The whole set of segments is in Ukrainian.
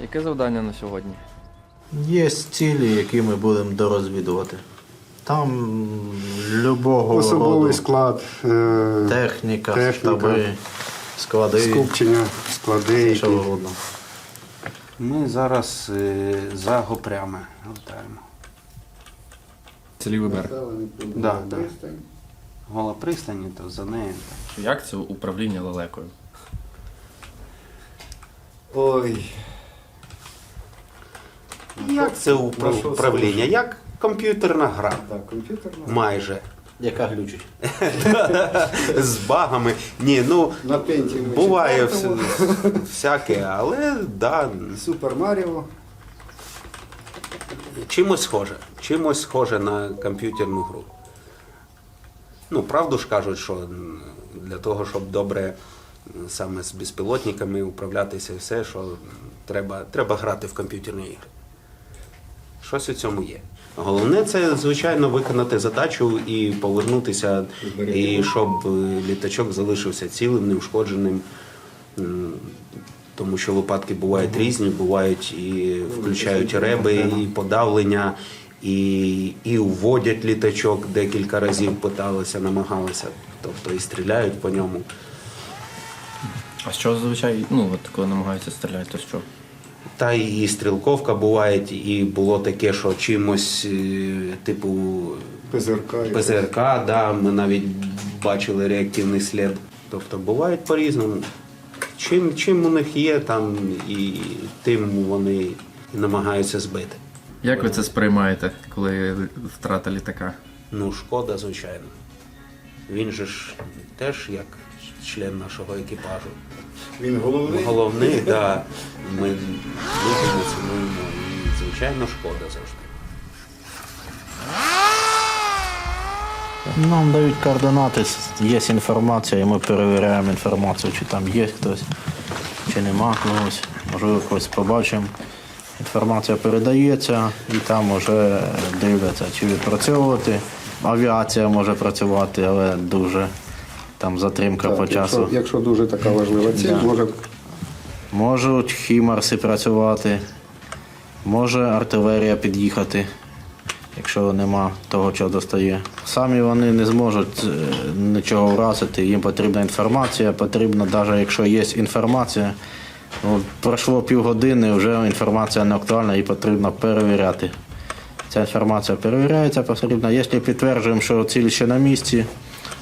Яке завдання на сьогодні? Є цілі, які ми будемо дорозвідувати. Там любого Особовий роду склад, е, техніка, техніка, штаби, склади, скупчення, склади. що які- угодно. Ми зараз е, за Гопрями летаємо. Селі вибер. Да, да. Гола пристані, то за нею. Як це управління лелекою? Ой. Як це упра- управління? Як комп'ютерна гра. Так, комп'ютерна. Майже. Яка глючить? З багами. Ні, ну На пенті буває вс- всяке, але да, Супер Маріо. чимось схоже. Чимось схоже на комп'ютерну гру. Ну, правду ж кажуть, що м, для того, щоб добре м, саме з безпілотниками управлятися і все, що м, треба, треба грати в комп'ютерні ігри. Щось у цьому є. Головне це, звичайно, виконати задачу і повернутися, і щоб е, літачок залишився цілим, неушкодженим. Тому що випадки бувають різні, бувають і включають реби, і подавлення, і, і уводять літачок декілька разів питалися, намагалися. Тобто і стріляють по ньому. А що зазвичай, ну, от коли намагаються стріляти, то що? Та і стрілковка буває, і було таке, що чимось, е, типу ПЗРК. ПЗРК, да, ми навіть бачили реактивний слід. Тобто бувають по-різному. Чим, чим у них є, там і тим вони намагаються збити. Як ви це сприймаєте, коли втрата літака? Ну, шкода, звичайно. Він же ж теж як член нашого екіпажу. Він головний. Головний, да, ми любимо, цінуємо і, звичайно, шкода завжди. Нам дають координати, є інформація, і ми перевіряємо інформацію, чи там є хтось, чи нема когось. Можливо, когось побачимо. Інформація передається і там вже дивляться, чи відпрацьовувати. Авіація може працювати, але дуже там затримка Так, по часу. Якщо, якщо дуже така важлива ціль, Да. може Можуть хімарси працювати, може артилерія під'їхати, якщо нема того, що достає. Самі вони не зможуть е, нічого вразити, їм потрібна інформація, потрібно, навіть якщо є інформація, ну, пройшло півгодини, вже інформація не актуальна і потрібно перевіряти. Ця інформація перевіряється, потрібно. Якщо підтверджуємо, що ціль ще на місці,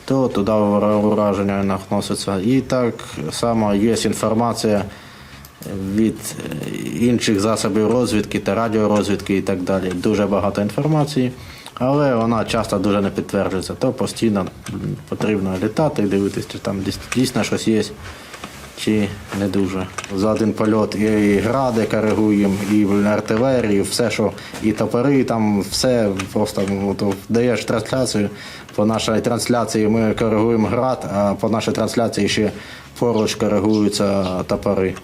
то туди ураження наноситься. І так само є інформація від е, інших засобів розвідки та радіорозвідки і так далі. Дуже багато інформації, але вона часто дуже не підтверджується. То постійно потрібно літати і дивитися, чи там дійсно щось є. Чи не дуже. За один польот і гради коригуємо, і артилерію, все, що і топори, там все просто ну, то даєш трансляцію. По нашій трансляції ми коригуємо град, а по нашій трансляції ще поруч коригуються топори.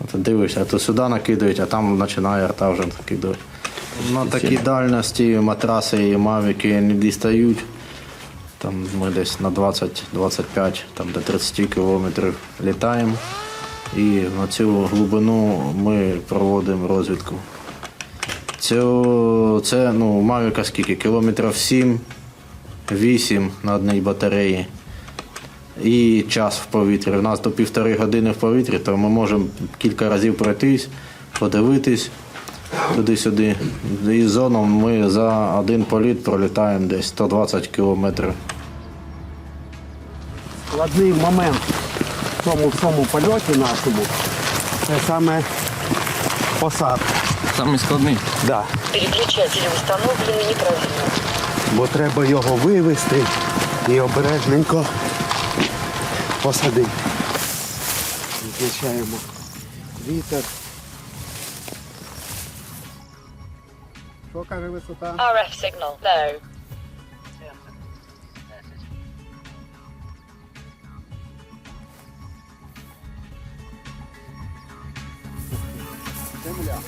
От дивишся, то сюди накидають, а там починає арта вже накидувати. На такій дальності матраси і мавіки не дістають. Там ми десь на 20-25, там до 30 кілометрів літаємо. І на цю глибину ми проводимо розвідку. Цю, це ну, Мавіка скільки? Кілометрів 7, 8 на одній батареї. І час в повітрі. У нас до півтори години в повітрі, то ми можемо кілька разів пройтись, подивитись туди-сюди. І зону ми за один політ пролітаємо десь 120 кілометрів. складний момент в цьому всьому польоті нашому це саме посадка. Самий складний. Да. Переключатели установлены неправильно. Бо треба його вивести і обережненько посадити. Відключаємо вітер. що каже висота? RF signal low. Земля.